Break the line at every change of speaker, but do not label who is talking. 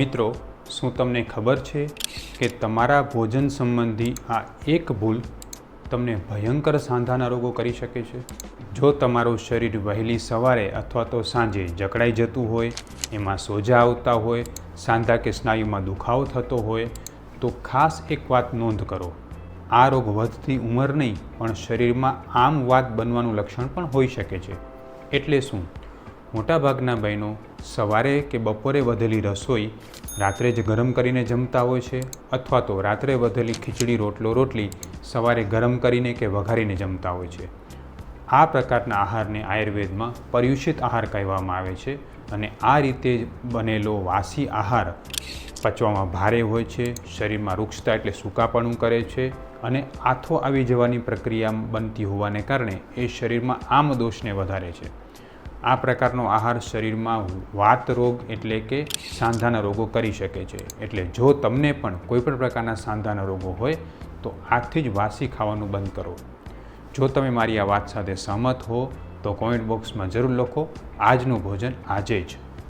મિત્રો, શું તમને ખબર છે કે તમારા ભોજન સંબંધી આ એક ભૂલ તમને ભયંકર સાંધાના રોગો કરી શકે છે? જો તમારું શરીર વહેલી સવારે અથવા તો સાંજે જકડાઈ જતું હોય, એમાં સોજા આવતા હોય, સાંધા કે સ્નાયુમાં દુખાવો થતો હોય, તો ખાસ એક વાત નોંધ કરો. આ રોગ વધતી ઉંમર નહીં, પણ શરીરમાં આમ વાત બનવાનું લક્ષણ પણ હોઈ શકે છે. એટલે શું? મોટાભાગના બહેનો સવારે કે બપોરે વધેલી રસોઈ રાત્રે જ ગરમ કરીને જમતા હોય છે અથવા તો રાત્રે વધેલી ખીચડી, રોટલો, રોટલી સવારે ગરમ કરીને કે વઘારીને જમતા હોય છે. આ પ્રકારના આહારને આયુર્વેદમાં પર્યુષિત આહાર કહેવામાં આવે છે અને આ રીતે બનેલો વાસી આહાર પચવામાં ભારે હોય છે, શરીરમાં રૂક્ષતા એટલે સૂકાપણું કરે છે અને આથો આવી જવાની પ્રક્રિયા બનતી હોવાને કારણે એ શરીરમાં આમ દોષને વધારે છે. આ પ્રકારનો આહાર શરીરમાં વાત રોગ એટલે કે સાંધાના રોગો કરી શકે છે. એટલે જો તમને પણ કોઈપણ પ્રકારના સાંધાના રોગો હોય, તો આજથી જ વાસી ખાવાનું બંધ કરો. જો તમે મારી આ વાત સાથે સહમત હો, તો કોમેન્ટ બોક્સમાં જરૂર લખો. આજનું ભોજન આજે જ.